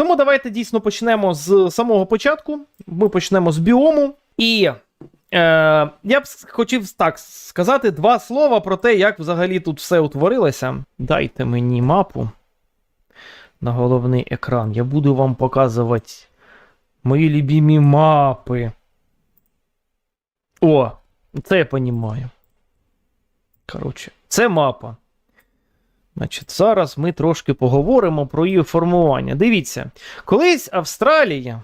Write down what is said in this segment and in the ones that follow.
Тому давайте дійсно почнемо з самого початку. Ми почнемо з біому. І е, я б хотів так сказати два слова про те, як взагалі тут все утворилося. Дайте мені мапу на головний екран. Я буду вам показувати мої любимі мапи. О, це я понімаю. Коротше, це мапа. Значить, зараз ми трошки поговоримо про її формування. Дивіться, колись Австралія,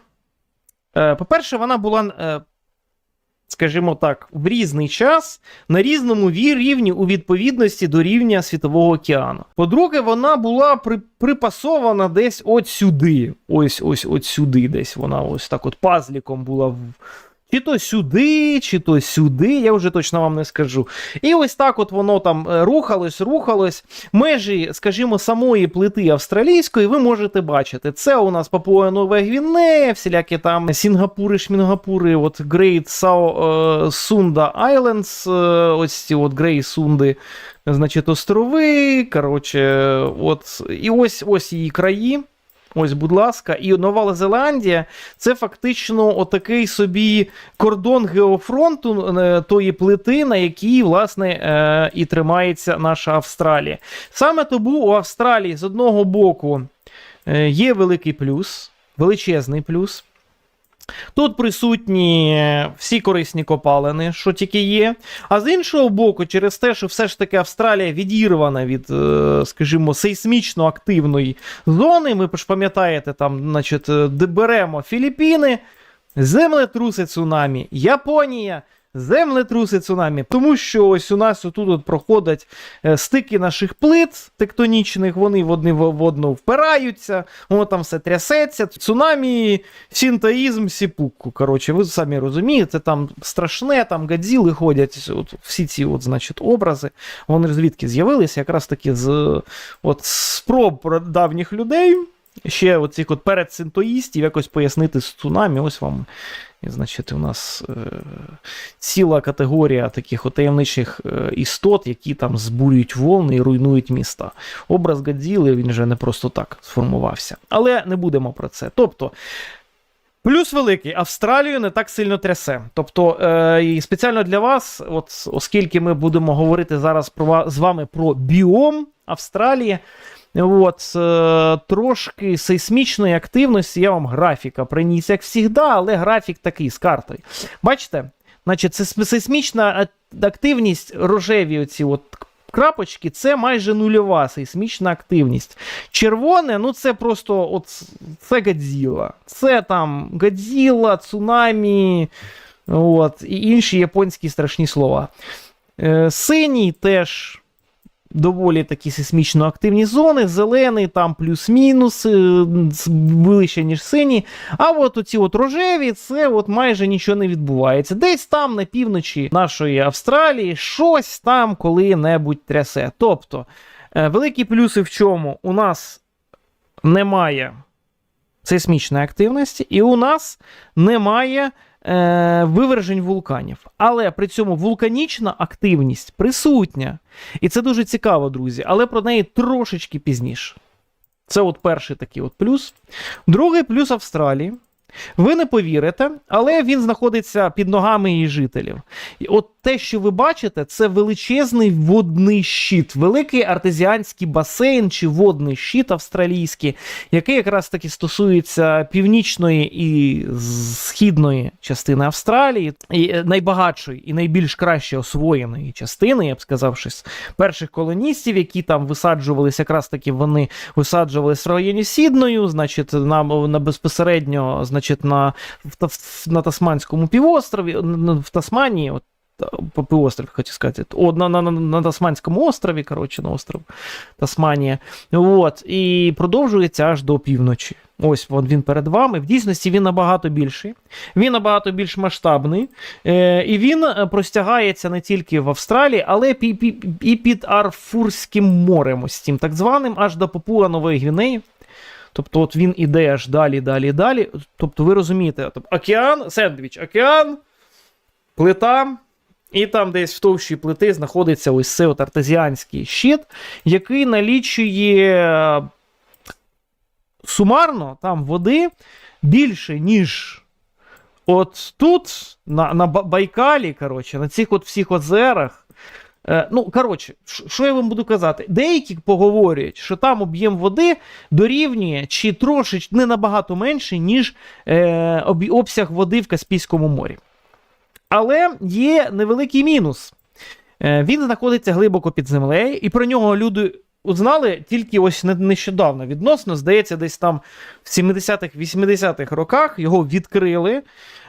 е, по-перше, вона була, е, скажімо так, в різний час на різному рівні у відповідності до рівня Світового океану. По-друге, вона була при, припасована десь от сюди. Ось ось от сюди, десь вона ось так от пазліком була в. Чи то сюди, чи то сюди, я вже точно вам не скажу. І ось так от воно там е, рухалось, рухалось. Межі, скажімо, самої плити австралійської ви можете бачити. Це у нас Папуа Нова Гвінея, всілякі там Сінгапури, Шмінгапури, от Great Sao е, Sunda Islands, е, ось ці от Грей Сунди, значить, острови. Коротше, от, і ось ось її краї. Ось, будь ласка, і Нова Зеландія це фактично отакий собі кордон геофронту е, тої плити, на якій, власне, е, і тримається наша Австралія. Саме тому у Австралії з одного боку е, є великий плюс, величезний плюс. Тут присутні всі корисні копалини, що тільки є. А з іншого боку, через те, що все ж таки Австралія відірвана від, е, скажімо, сейсмічно активної зони. Ми ж пам'ятаєте, там, значить, е, беремо Філіппіни, землетруси цунамі, Японія. Землетруси цунамі, тому що ось у нас отут от проходять е, стики наших плит тектонічних, вони в одні в одну впираються, воно там все трясеться. Цунамі, синтоїзм, сіпуку. Коротше, ви самі розумієте, там страшне, там гадзіли ходять. От, всі ці от, значить, образи, вони звідки з'явилися, якраз таки з от, спроб давніх людей. Ще оцих от перед синтоїстів якось пояснити з цунамі. Ось вам. І, значить, у нас е, ціла категорія таких от таємничих е, істот, які там збурюють волни і руйнують міста. Образ Гадзіли він же не просто так сформувався. Але не будемо про це. Тобто. Плюс великий, Австралію не так сильно трясе. Тобто, е, і спеціально для вас, от, оскільки ми будемо говорити зараз про, з вами про біом Австралії, От, е, трошки сейсмічної активності я вам графіка приніс, як завжди, але графік такий з картою. Бачите? Значить, це сейсмічна активність, рожеві оці от крапочки, це майже нульова сейсмічна активність. Червоне, ну це просто от, це Годзіла. Це там Годзіла, цунамі, от, і інші японські страшні слова. Е, синій теж доволі такі сейсмічно активні зони, зелений там плюс-мінус, е, ближче, ніж синій. А от оці от рожеві, це от майже нічого не відбувається. Десь там на півночі нашої Австралії щось там коли-небудь трясе. Тобто, е, великі плюси в чому? У нас немає сейсмічної активності, і у нас немає е, вивержень вулканів. Але при цьому вулканічна активність присутня. І це дуже цікаво, друзі, але про неї трошечки пізніше. Це от перший такий от плюс. Другий плюс Австралії. Ви не повірите, але він знаходиться під ногами її жителів. І от те, що ви бачите, це величезний водний щит, великий артезіанський басейн чи водний щит австралійський, який якраз таки стосується північної і східної частини Австралії, і е, найбагатшої і найбільш краще освоєної частини, я б сказав, щось перших колоністів, які там висаджувалися, якраз таки вони висаджувалися в районі Сідною, значить, на, на безпосередньо, значить, на, в, на Тасманському півострові, в Тасманії, от, по півострові, хочу сказати, о, на, на, на, Тасманському острові, коротше, на остров Тасманія. От, і продовжується аж до півночі. Ось от він перед вами. В дійсності він набагато більший, він набагато більш масштабний, е, і він е, простягається не тільки в Австралії, але і під Арфурським морем, ось тим так званим, аж до Папуа Нової Гвінеї. Тобто, от він іде аж далі, далі, далі. Тобто, ви розумієте, тобто, океан, сендвіч, океан, плита. І там десь в товщі плити знаходиться ось цей от артезіанський щит, який налічує сумарно там води більше, ніж от тут, на, на Байкалі, коротше, на цих от всіх озерах. Е, ну, коротше, що я вам буду казати? Деякі поговорюють, що там об'єм води дорівнює чи трошечки не набагато менше, ніж е, обсяг води в Каспійському морі. Але є невеликий мінус. Е, Він знаходиться глибоко під землею, і про нього люди узнали тільки ось нещодавно. Відносно, здається, десь там в 70-х, 80-х роках його відкрили.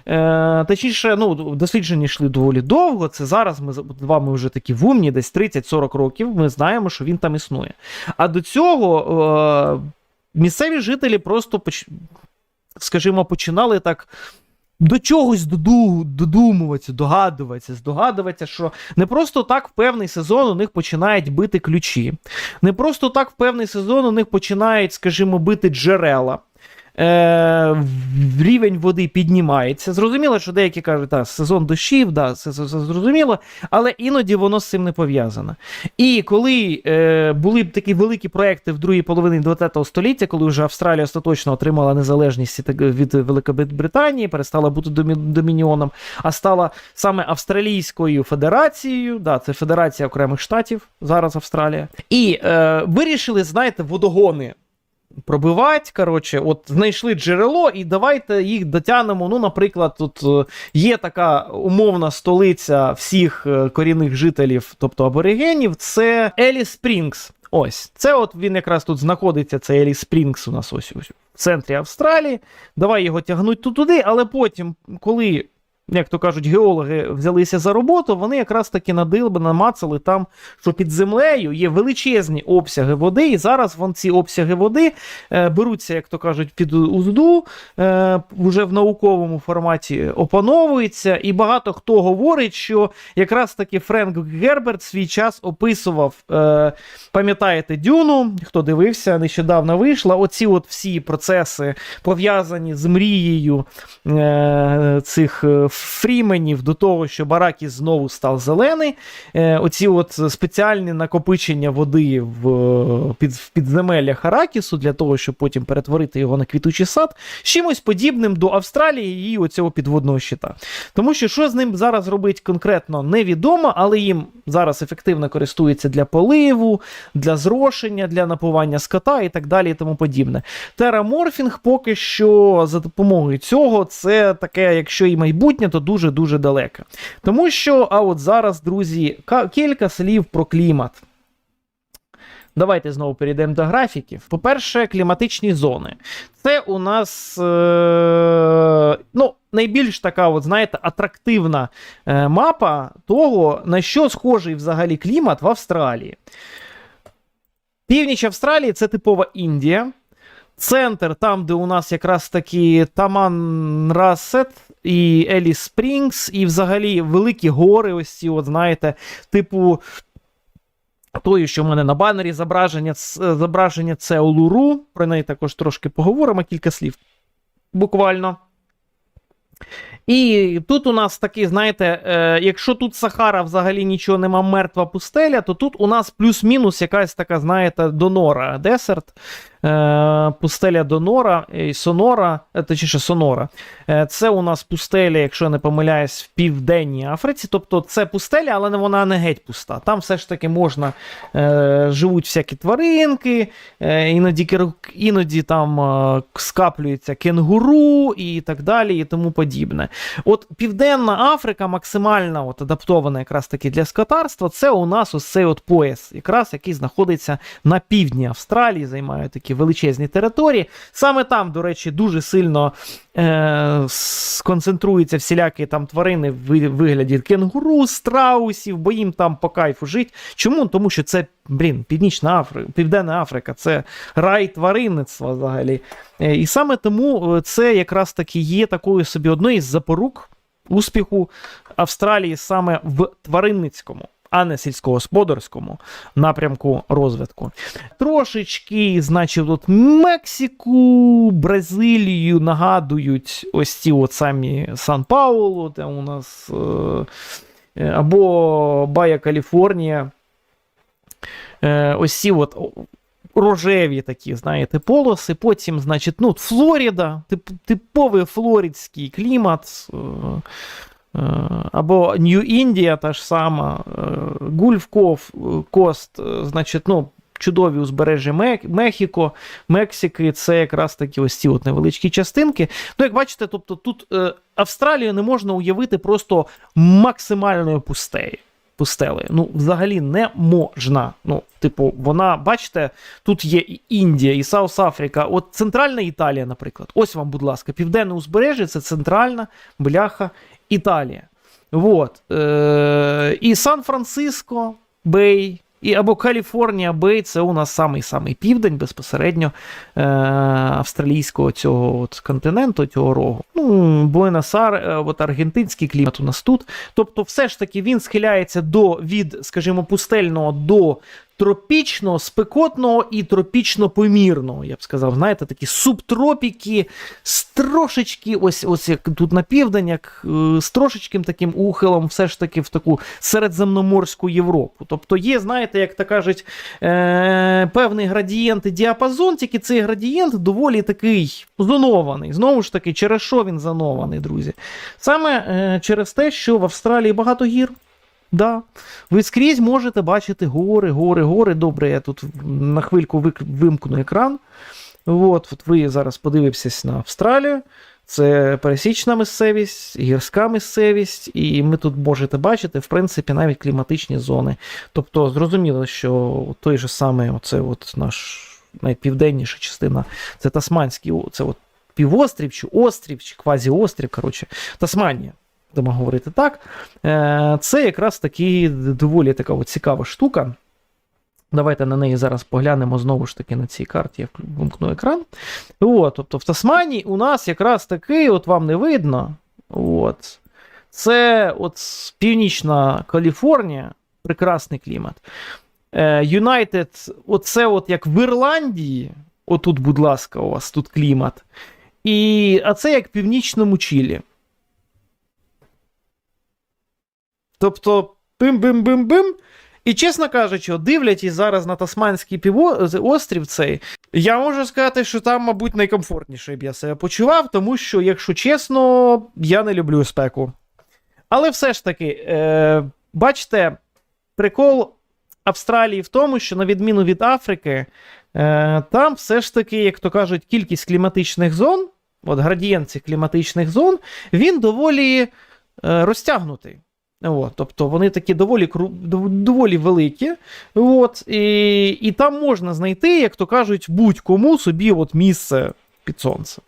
Е, точніше, ну, дослідження йшли доволі довго. Це зараз ми з вами вже такі в умні, десь 30-40 років. Ми знаємо, що він там існує. А до цього е, місцеві жителі просто, скажімо, починали так до чогось доду, додумуватися, догадуватися, здогадуватися, що не просто так в певний сезон у них починають бити ключі, не просто так в певний сезон у них починають, скажімо, бити джерела. Е, рівень води піднімається. Зрозуміло, що деякі кажуть, так, сезон дощів, да, це, це, це зрозуміло, але іноді воно з цим не пов'язано. І коли е, були б такі великі проекти в другій половині ХХ століття, коли вже Австралія остаточно отримала незалежність від Великобританії, перестала бути домі- домініоном, а стала саме Австралійською Федерацією, да, це Федерація окремих штатів, зараз Австралія. І е, вирішили, знаєте, водогони пробивати. Коротше, от знайшли джерело, і давайте їх дотягнемо. Ну, наприклад, тут е, є така умовна столиця всіх е, корінних жителів, тобто аборигенів, це Елі Спрінгс. Ось, це от він якраз тут знаходиться, це Елі Спрінгс у нас ось, ось в центрі Австралії. Давай його тягнуть тут туди, але потім, коли. Як то кажуть, геологи взялися за роботу, вони якраз таки надилби, намацали там, що під землею є величезні обсяги води, і зараз вон ці обсяги води е, беруться, як то кажуть, під узду, е, вже в науковому форматі опановується. І багато хто говорить, що якраз таки Френк Герберт свій час описував, е, пам'ятаєте, Дюну, хто дивився, нещодавно вийшла. Оці от всі процеси пов'язані з мрією е, цих е, фріменів до того, що Баракіс знову став зелений. Е, оці от спеціальні накопичення води в, під, в підземеллях Аракісу для того, щоб потім перетворити його на квітучий сад, чимось подібним до Австралії і оцього підводного щита. Тому що що з ним зараз робить конкретно невідомо, але їм зараз ефективно користується для поливу, для зрошення, для напування скота і так далі, і тому подібне. Тераморфінг поки що за допомогою цього це таке, якщо і майбутнє, то дуже-дуже далеке. Тому що, а от зараз, друзі, кілька слів про клімат. Давайте знову перейдемо до графіків. По-перше, кліматичні зони. Це у нас е- ну, найбільш така, от, знаєте, атрактивна е- мапа того, на що схожий взагалі клімат в Австралії. Північ Австралії це типова Індія. Центр, там, де у нас якраз таки Таман Рассет і Еліс Спрінгс, і взагалі великі гори, ось ці, от знаєте, типу. Тої, що в мене на банері зображення, зображення це Улуру. Про неї також трошки поговоримо, кілька слів. Буквально. І тут у нас такий, знаєте, е, якщо тут Сахара взагалі нічого нема, мертва пустеля, то тут у нас плюс-мінус якась така, знаєте, Донора Десерт. Е, пустеля Донора і Сонора, е, точніше Сонора. Е, це у нас пустеля, якщо я не помиляюсь, в Південній Африці. Тобто це пустеля, але вона не геть пуста. Там все ж таки можна е, живуть всякі тваринки, е, іноді, іноді там е, скаплюється кенгуру і так далі, і тому подібне. От Південна Африка максимально от, адаптована якраз таки для скотарства. Це у нас ось цей от пояс, якраз який знаходиться на півдні Австралії, займає такі величезні території. Саме там, до речі, дуже сильно е, сконцентруються всілякі там тварини в вигляді кенгуру, страусів, бо їм там по кайфу жить. Чому? Тому що це, блін, Північна Африка, Південна Африка, це рай тваринництва взагалі. Е, І саме тому е, це якраз таки є такою собі одною із запорук успіху Австралії саме в тваринницькому. А не сільськогосподарському напрямку розвитку. Трошечки, значить, от Мексику, Бразилію нагадують ось ці от самі Сан-Паулу, де у нас е, е, або Бая Каліфорнія. Е, ось ці от рожеві такі, знаєте, полоси. Потім, значить, ну, Флоріда, тип, типовий флоридський клімат. Е, е, Або Нью-Індія та ж сама, е, Гульфков, е, Кост, е, значить, ну, чудові узбережжя Мехіко, Мексики, це якраз такі ось ці от невеличкі частинки. Ну, як бачите, тобто тут е, Австралію не можна уявити просто максимальною пустею. Пустелею. Ну, взагалі не можна. Ну, типу, вона, бачите, тут є і Індія, і Саус Африка. От центральна Італія, наприклад. Ось вам, будь ласка, південне узбережжя це центральна бляха Італія. Вот. Е- і Сан-Франциско, Бей, і або Каліфорнія Бей, це у нас самий-самий південь безпосередньо е- австралійського цього от континенту, цього рогу. Ну, Буенос-Ар, е, от аргентинський клімат у нас тут. Тобто, все ж таки він схиляється до від, скажімо, пустельного до тропічного, спекотного і тропічно-помірного, я б сказав. Знаєте, такі субтропіки з трошечки, ось ось як тут на південь, як е, з трошечким таким ухилом, все ж таки в таку середземноморську Європу. Тобто є, знаєте, як то кажуть, е, певний градієнт і діапазон, тільки цей градієнт доволі такий зонований. Знову ж таки, через що він зонований, друзі? Саме е, через те, що в Австралії багато гір. Да. Ви скрізь можете бачити гори, гори, гори. Добре, я тут на хвильку вимкну екран. От, от ви зараз подивитесь на Австралію. Це пересічна місцевість, гірська місцевість, і ми тут можете бачити, в принципі, навіть кліматичні зони. Тобто, зрозуміло, що той же самий, оце от наш найпівденніша частина, це Тасманський, це от півострів, чи острів, чи квазіострів, коротше, Тасманія. Будемо говорити так. Е, Це якраз таки доволі така цікава штука. Давайте на неї зараз поглянемо знову ж таки на цій карті. Я вимкну екран. От, тобто в Тасманії у нас якраз такий, от вам не видно. От. Це от північна Каліфорнія, прекрасний клімат. Юнайтед, оце от як в Ірландії. Отут, будь ласка, у вас тут клімат. І, а це як в північному Чилі. Тобто, бим-бим-бим-бим. І, чесно кажучи, дивлячись зараз на Тасманський півострів цей, я можу сказати, що там, мабуть, найкомфортніше б я себе почував, тому що, якщо чесно, я не люблю спеку. Але все ж таки, е, бачите, прикол Австралії в тому, що на відміну від Африки, е, там все ж таки, як то кажуть, кількість кліматичних зон, от градієнт цих кліматичних зон, він доволі е, розтягнутий. От, тобто вони такі доволі доволі великі. От, і, і там можна знайти, як то кажуть, будь-кому собі от місце під сонцем.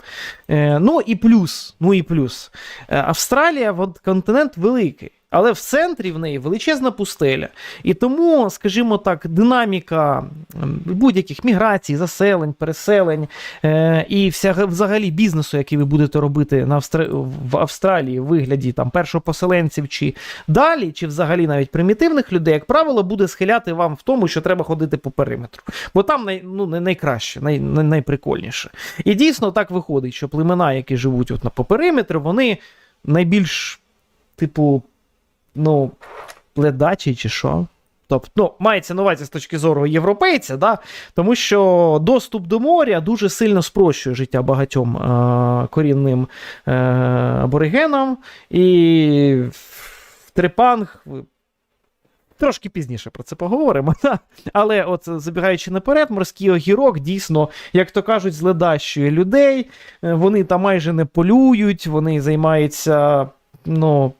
Е, ну і плюс, ну і плюс. Е, Австралія от, континент великий. Але в центрі в неї величезна пустеля. І тому, скажімо так, динаміка ем, будь-яких міграцій, заселень, переселень е, і вся, взагалі бізнесу, який ви будете робити на Австра... в Австралії в вигляді там першопоселенців чи далі, чи взагалі навіть примітивних людей, як правило, буде схиляти вам в тому, що треба ходити по периметру. Бо там най, ну, не- найкраще, най, най, найприкольніше. І дійсно так виходить, що племена, які живуть от на по периметру, вони найбільш, типу, ну, ледачі чи що. Тобто, ну, мається на увазі з точки зору європейця, да? тому що доступ до моря дуже сильно спрощує життя багатьом е- корінним е- аборигенам. І в Трепанг. Трошки пізніше про це поговоримо. Да? Але, от забігаючи наперед, морський огірок дійсно, як то кажуть, зледащує людей. Е, Вони там майже не полюють, вони займаються ну,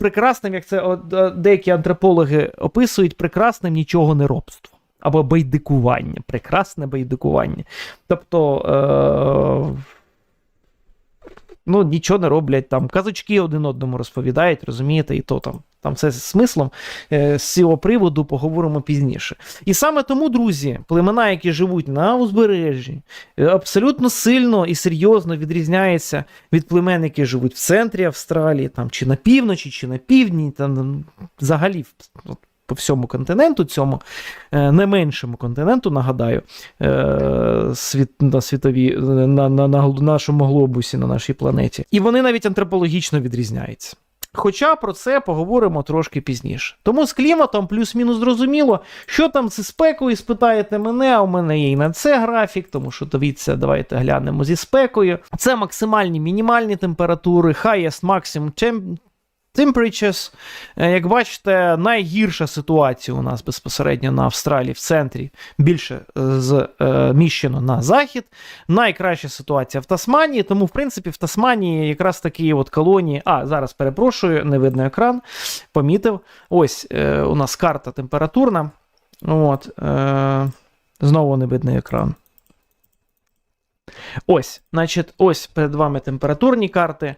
прекрасним, як це деякі антропологи описують, прекрасним нічого не робство. Або байдикування, прекрасне байдикування. Тобто. Е- Ну, нічого не роблять там. Казочки один одному розповідають, розумієте, і то там. Там все з смислом е, з цього приводу поговоримо пізніше. І саме тому, друзі, племена, які живуть на узбережжі, е, абсолютно сильно і серйозно відрізняються від племен, які живуть в центрі Австралії, там, чи на півночі, чи на півдні, там, взагалі по всьому континенту, цьому е, не меншому континенту, нагадаю, світ, на світовій, на, на, на нашому глобусі, на нашій планеті. І вони навіть антропологічно відрізняються. Хоча про це поговоримо трошки пізніше. Тому з кліматом плюс-мінус зрозуміло, що там зі спекою, спитаєте мене, а у мене є і на це графік, тому що дивіться, давайте глянемо зі спекою. Це максимальні мінімальні температури, highest maximum temperatures. Е, Як бачите, найгірша ситуація у нас безпосередньо на Австралії в центрі більше е, зміщено на захід. Найкраща ситуація в Тасманії, тому, в принципі, в Тасманії якраз такі от колонії. А, зараз перепрошую, не видно екран. Помітив. Ось е, у нас карта температурна. От, е, знову не видно екран. Ось, значить, ось перед вами температурні карти.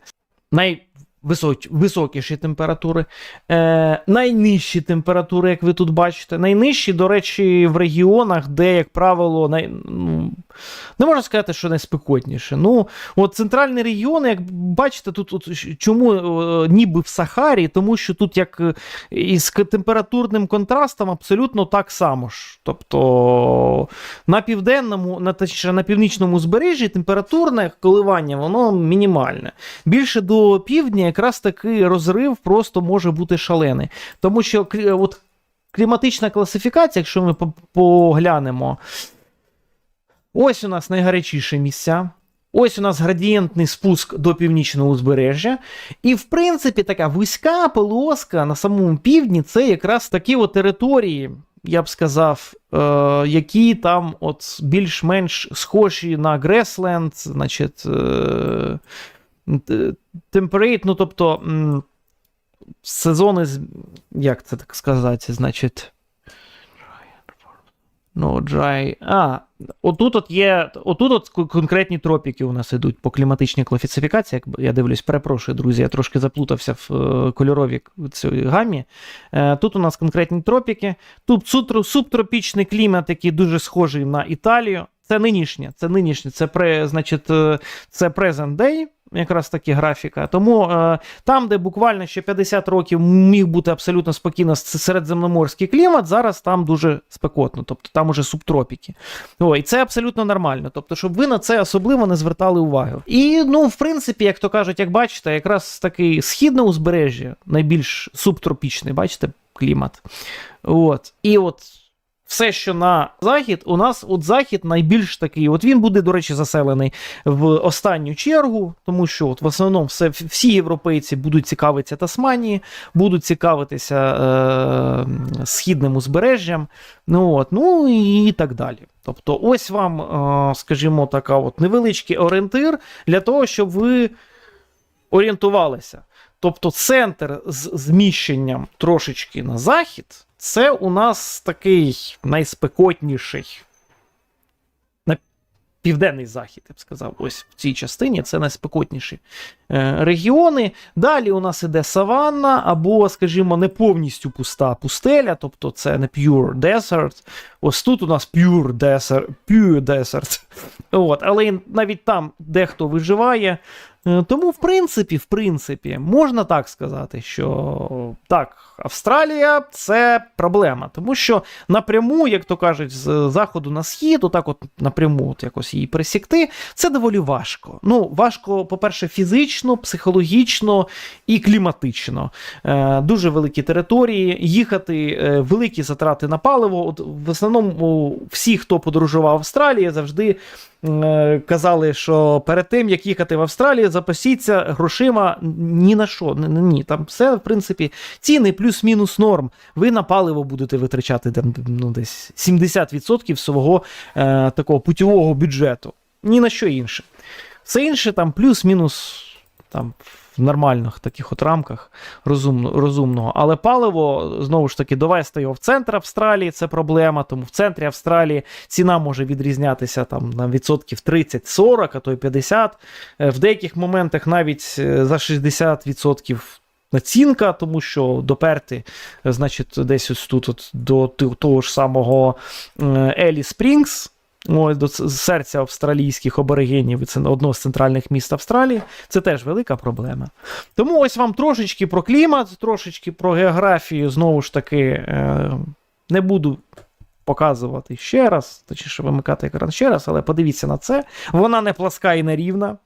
Найвисокіші температури, е, найнижчі температури, як ви тут бачите. Найнижчі, до речі, в регіонах, де, як правило, най, ну, не можна сказати, що найспекотніше. Ну, от центральний регіон, як бачите, тут от, чому е, ніби в Сахарі, тому що тут як е, із температурним контрастом абсолютно так само ж. Тобто на південному, на, точніше, на північному узбережжі температурне коливання воно мінімальне. Більше до півдня якраз таки розрив просто може бути шалений. Тому що от, кліматична класифікація, якщо ми поглянемо, ось у нас найгарячіші місця. Ось у нас градієнтний спуск до північного узбережжя. І, в принципі, така вузька полоска на самому півдні це якраз такі от території, я б сказав, е, які там от більш-менш схожі на Гресленд, значить, е, т- temperate, ну тобто сезони, як це так сказати, значить. Ну, dry. А, отут от є. Отут от конкретні тропіки у нас ідуть по кліматичній класифікації. Як я дивлюсь, перепрошую, друзі, я трошки заплутався в е, кольоровій цій гамі. Е, тут у нас конкретні тропіки. Тут субтропічний клімат, який дуже схожий на Італію. Це нинішнє, це нинішнє, це пре, значить, е, це present day, якраз таки графіка. Тому е, там, де буквально ще 50 років міг бути абсолютно спокійно середземноморський клімат, зараз там дуже спекотно, тобто там уже субтропіки. О, і це абсолютно нормально. Тобто, щоб ви на це особливо не звертали увагу. І ну, в принципі, як то кажуть, як бачите, якраз такий східне узбережжя, найбільш субтропічний, бачите, клімат. От. І от все, що на захід, у нас от захід найбільш такий. От він буде, до речі, заселений в останню чергу, тому що от в основному все, всі європейці будуть цікавитися Тасманії, будуть цікавитися е, східним узбережжям, ну, от, ну і так далі. Тобто, ось вам, е, скажімо, така от невеличкий орієнтир для того, щоб ви орієнтувалися. Тобто, центр з зміщенням трошечки на захід, це у нас такий найспекотніший. На південний захід, я б сказав, ось в цій частині це найспекотніші е, регіони. Далі у нас іде саванна, або, скажімо, не повністю пуста пустеля, тобто це не pure desert. Ось тут у нас pure desert, pure desert. От, але навіть там дехто виживає. Е, Тому, в принципі, в принципі, можна так сказати, що так, Австралія це проблема, тому що напряму, як то кажуть, з заходу на схід, отак, от напряму, от якось її пересікти, це доволі важко. Ну, важко, по-перше, фізично, психологічно і кліматично. Е, дуже великі території, їхати, е, великі затрати на паливо. От в основному всі, хто подорожував в Австралії, завжди казали, що перед тим, як їхати в Австралію, запасіться грошима ні на що. Ні, ні. Там все, в принципі, ціни плюс-мінус норм. Ви на паливо будете витрачати там, ну, десь 70% свого е, такого путівого бюджету. Ні на що інше. Все інше там плюс-мінус там. В нормальних таких от рамках розумно, розумного. Але паливо, знову ж таки, довести його в центр Австралії це проблема. Тому в центрі Австралії ціна може відрізнятися там на відсотків 30-40, а то й 50. Е, В деяких моментах навіть е, за 60% націнка, тому що доперти, е, значить, десь ось тут от, до того ж самого Елі Спрінгс. Ось до серця австралійських аборигенів, це одно з центральних міст Австралії. Це теж велика проблема. Тому ось вам трошечки про клімат, трошечки про географію. Знову ж таки, е, не буду показувати ще раз, точніше вимикати екран ще раз, але подивіться на це. Вона не пласка і не рівна.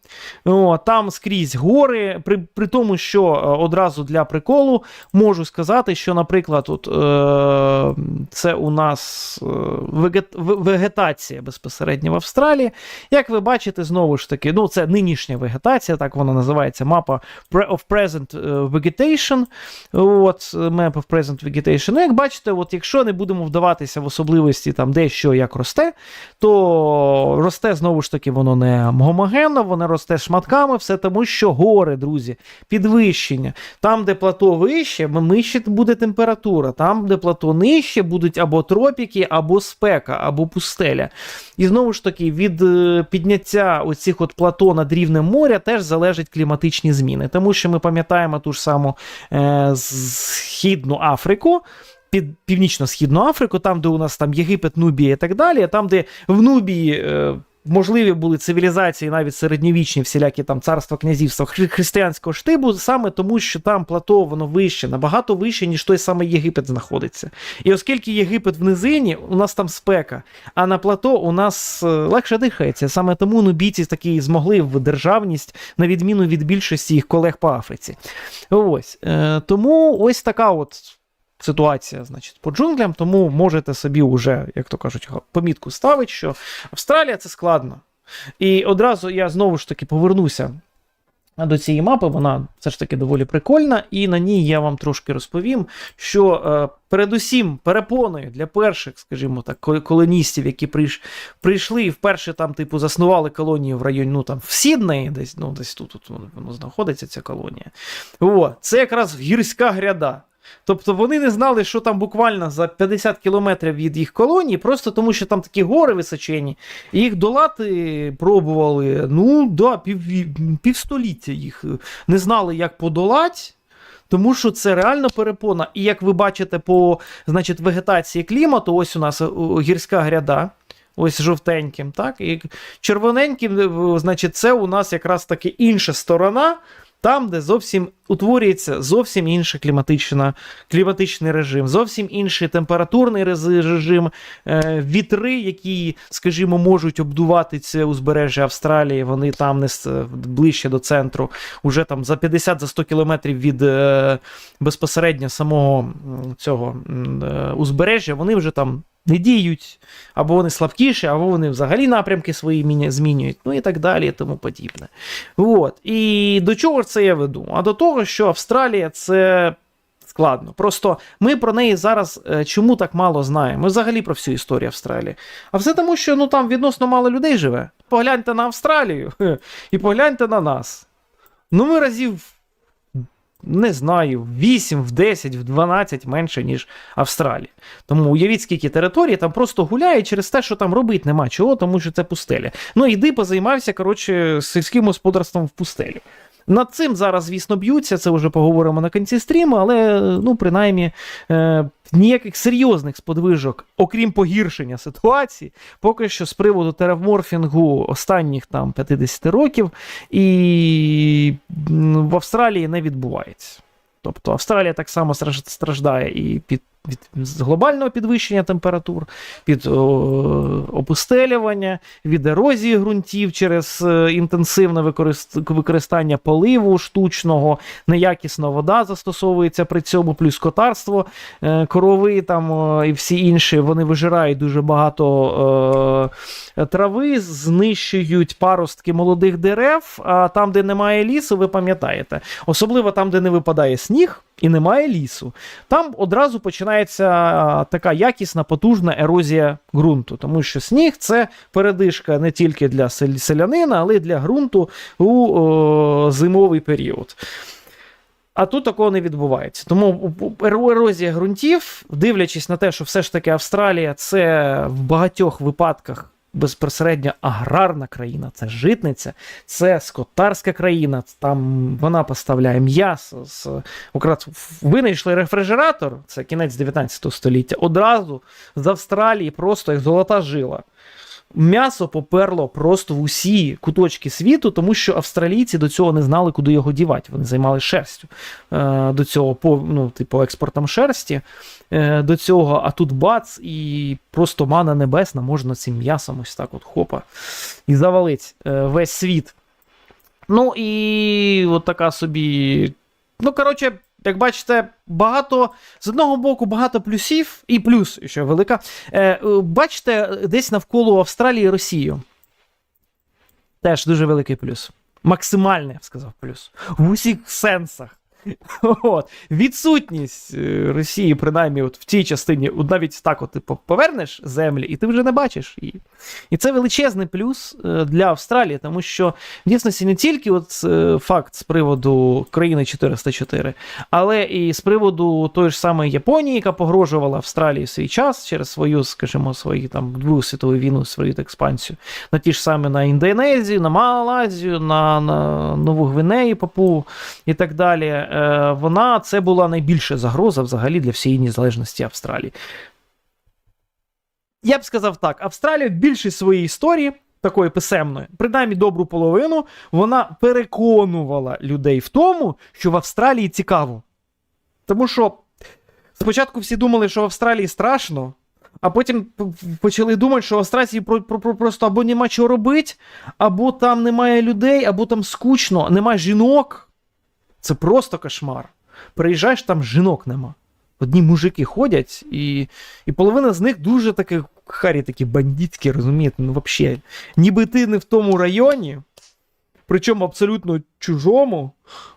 О, там скрізь гори, при, при тому, що е, одразу для приколу можу сказати, що, наприклад, от, е, це у нас е, вегет, вегетація безпосередньо в Австралії. Як ви бачите, знову ж таки, ну це нинішня вегетація, так вона називається мапа of Present е, Vegetation. От, Map of Present Vegetation. Ну, як бачите, от якщо не будемо вдаватися в особливості там де що як росте, то росте знову ж таки воно не гомогенно, воно росте шматками, все тому, що гори, друзі, підвищення. Там, де плато вище, нижче буде температура. Там, де плато нижче, будуть або тропіки, або спека, або пустеля. І знову ж таки, від е, підняття оцих от плато над рівнем моря теж залежать кліматичні зміни. Тому що ми пам'ятаємо ту ж саму е, Східну Африку. Під північно-східну Африку, там, де у нас там Єгипет, Нубія і так далі, там, де в Нубії е, можливі були цивілізації, навіть середньовічні, всілякі там царства, князівства хри- християнського штибу, саме тому, що там плато воно вище, набагато вище, ніж той самий Єгипет знаходиться. І оскільки Єгипет в низині, у нас там спека, а на плато у нас е, легше дихається. Саме тому нубійці такі змогли в державність, на відміну від більшості їх колег по Африці. Ось. Е, тому ось така от ситуація, значить, по джунглям, тому можете собі вже, як то кажуть, помітку ставити, що Австралія це складно. І одразу я знову ж таки повернуся до цієї мапи, вона все ж таки доволі прикольна, і на ній я вам трошки розповім, що е, передусім перепоною для перших, скажімо так, колоністів, які прийш, прийшли і вперше там, типу, заснували колонію в районі, ну там в Сіднеї, десь, ну, десь тут, тут воно знаходиться, ця колонія. О, це якраз гірська гряда. Тобто вони не знали, що там буквально за 50 кілометрів від їх колонії, просто тому що там такі гори височені, і їх долати пробували, ну, да, пів, півстоліття їх не знали, як подолати. Тому що це реально перепона. І як ви бачите по значить, вегетації клімату, ось у нас е, гірська гряда, ось жовтеньким, так? І червоненьким, е, значить, це у нас якраз таки інша сторона, там, де зовсім утворюється зовсім інший кліматична, кліматичний режим, зовсім інший температурний режим, е, вітри, які, скажімо, можуть обдувати це узбережжя Австралії, вони там не ближче до центру, уже там за 50-100 кілометрів від е, безпосередньо самого цього е, узбережжя, вони вже там не діють, або вони слабкіші, або вони взагалі напрямки свої змінюють, ну і так далі, і тому подібне. От. І до чого це я веду? А до того, що Австралія це. Складно. Просто ми про неї зараз е, чому так мало знаємо? Ми взагалі про всю історію Австралії. А все тому, що ну там відносно мало людей живе. Погляньте на Австралію і погляньте на нас. Ну, ми разів не знаю, в 8, в 10, в 12 менше, ніж Австралія. Тому уявіть, скільки території там просто гуляє через те, що там робити нема чого, тому що це пустеля. Ну, йди позаймався, коротше, сільським господарством в пустелі. Над цим зараз, звісно, б'ються, це вже поговоримо на кінці стріму, але ну, принаймні е, ніяких серйозних сподвижок, окрім погіршення ситуації, поки що з приводу тераморфінгу останніх там 50 років і в Австралії не відбувається. Тобто Австралія так само страж- страждає і під, від глобального підвищення температур, від опустелювання, від ерозії ґрунтів через е, інтенсивне використання поливу штучного, неякісна вода застосовується при цьому, плюс котарство, е, корови там і всі інші, вони вижирають дуже багато е, трави, знищують паростки молодих дерев, а там, де немає лісу, ви пам'ятаєте, особливо там, де не випадає сніг і немає лісу, там одразу починається така якісна, потужна ерозія ґрунту, тому що сніг це передишка не тільки для селянина, але й для ґрунту у о, зимовий період. А тут такого не відбувається. Тому ерозія ґрунтів, дивлячись на те, що все ж таки Австралія це в багатьох випадках безпосередньо аграрна країна, це житниця, це скотарська країна. Там вона поставляє м'ясо. З... Якраз винайшли рефрижератор, це кінець 19 століття. Одразу з Австралії просто як золота жила. М'ясо поперло просто в усі куточки світу, тому що австралійці до цього не знали, куди його дівати. Вони займалися шерстю е, до цього, по, ну, типу, експортом шерсті е, до цього, а тут бац, і просто мана небесна, можна цим м'ясом ось так от хопа і завалить е, весь світ. Ну і от така собі. Ну, коротше, як бачите, багато з одного боку багато плюсів, і плюс, ще велика. Е, е, бачите, десь навколо Австралії Росію. Теж дуже великий плюс. Максимальний, я б сказав, плюс. В усіх сенсах. От. Відсутність е, Росії, принаймні, от в цій частині, от навіть так, от ти по- повернеш землі, і ти вже не бачиш її. І це величезний плюс е, для Австралії, тому що в дійсності не тільки от е, факт з приводу країни 404, але і з приводу тої ж самої Японії, яка погрожувала Австралії свій час через свою, скажімо, свої там Другу світову війну, свою експансію, на ті ж самі на Індонезію, на Малайзію, на, на Нову Гвинею, Папу і так далі. Е, Вона це була найбільша загроза взагалі для всієї незалежності Австралії. Я б сказав так: Австралія в більшість своєї історії, такої писемної, принаймні добру половину, вона переконувала людей в тому, що в Австралії цікаво. Тому що спочатку всі думали, що в Австралії страшно, а потім почали думати, що в Австралії про, про, про, просто або нема чого робити, або там немає людей, або там скучно, немає жінок. Це просто кошмар. Приїжджаєш, там жінок нема. Одні мужики ходять, і, і половина з них дуже такі харі, такі бандитські, розумієте, ну взагалі. Ніби ти не в тому районі, причому абсолютно чужому.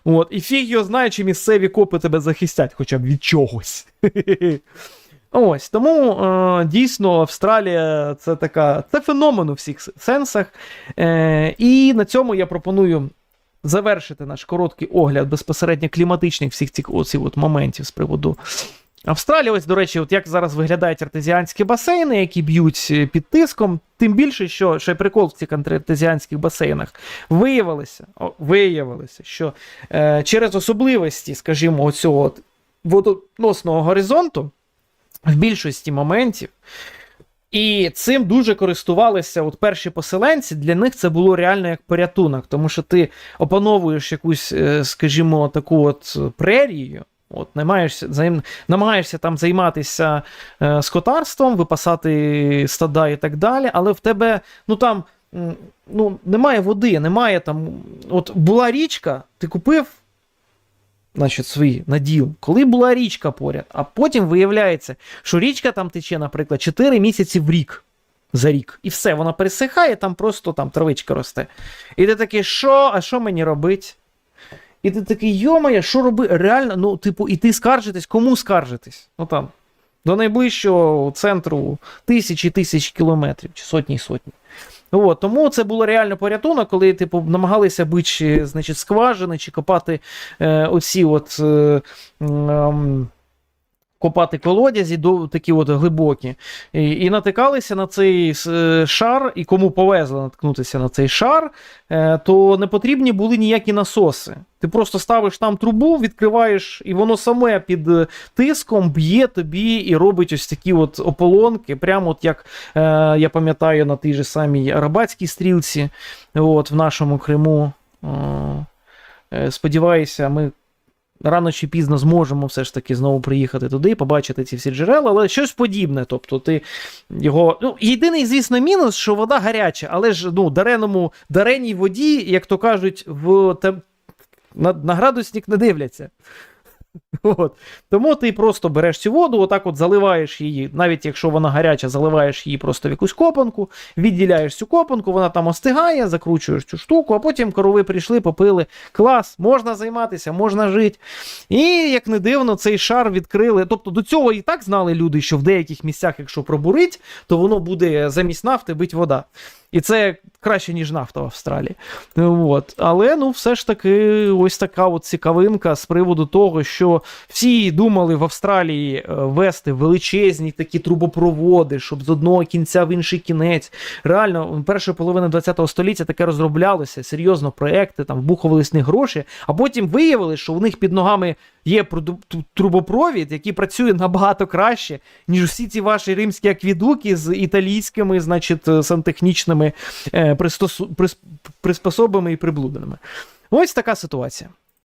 От, і фіг його знає, чи місцеві копи тебе захистять хоча б від чогось. Ось тому е, дійсно Австралія це така це феномен у всіх сенсах. Е, і на цьому я пропоную завершити наш короткий огляд безпосередньо кліматичних всіх цих оцих от моментів з приводу Австралії. Ось, до речі, от як зараз виглядають артезіанські басейни, які б'ють е, під тиском. Тим більше, що ще прикол в цих артезіанських басейнах виявилося, о, виявилося, що е, через особливості, скажімо, оцього водоносного горизонту в більшості моментів. І цим дуже користувалися от перші поселенці. Для них це було реально як порятунок, тому що ти опановуєш якусь, е, скажімо, таку от прерію. От, намагаєшся, займ- намагаєшся там займатися е, скотарством, випасати стада і так далі, але в тебе, ну там, ну, немає води, немає там. От була річка, ти купив значить, свій наділ, коли була річка поряд, а потім виявляється, що річка там тече, наприклад, 4 місяці в рік. За рік. І все, вона пересихає, там просто там травичка росте. І ти такий, що? А що мені робить? І ти такий, йомає, що роби? Реально, ну, типу, і ти скаржитись, кому скаржитись? Ну там, до найближчого центру тисячі тисяч кілометрів, чи сотні і сотні. От, тому це було реально порятунок, коли типу, намагалися бити значить, скважини чи копати е, оці от. Е, м, Копати колодязі до такі от глибокі, і, і натикалися на цей е, шар, і кому повезло наткнутися на цей шар, е, то не потрібні були ніякі насоси. Ти просто ставиш там трубу, відкриваєш, і воно саме під е, тиском б'є тобі і робить ось такі от ополонки, прямо от як е, я пам'ятаю на тій же самій Арабатській стрілці, от в нашому Криму. Е, сподіваюся, ми рано чи пізно зможемо все ж таки знову приїхати туди, і побачити ці всі джерела, але щось подібне. Тобто, ти його. Ну, єдиний, звісно, мінус, що вода гаряча, але ж ну, дареному, дареній воді, як то кажуть, в на, на градусник не дивляться. От. Тому ти просто береш цю воду, отак от заливаєш її, навіть якщо вона гаряча, заливаєш її просто в якусь копанку, відділяєш цю копанку, вона там остигає, закручуєш цю штуку, а потім корови прийшли, попили. Клас, можна займатися, можна жити. І, як не дивно, цей шар відкрили. Тобто до цього і так знали люди, що в деяких місцях, якщо пробурить, то воно буде замість нафти бить вода. І це краще, ніж нафта в Австралії. От. Але ну, все ж таки, ось така от цікавинка з приводу того, що всі думали в Австралії е, вести величезні такі трубопроводи, щоб з одного кінця в інший кінець. Реально, перша половина ХХ століття таке розроблялося, серйозно проекти, там вбухувались в гроші, а потім виявили, що у них під ногами є трубопровід, який працює набагато краще, ніж всі ці ваші римські аквідуки з італійськими, значить, е, сантехнічними е, пристосу- прис- приспособами і приблуденими. Ось така ситуація.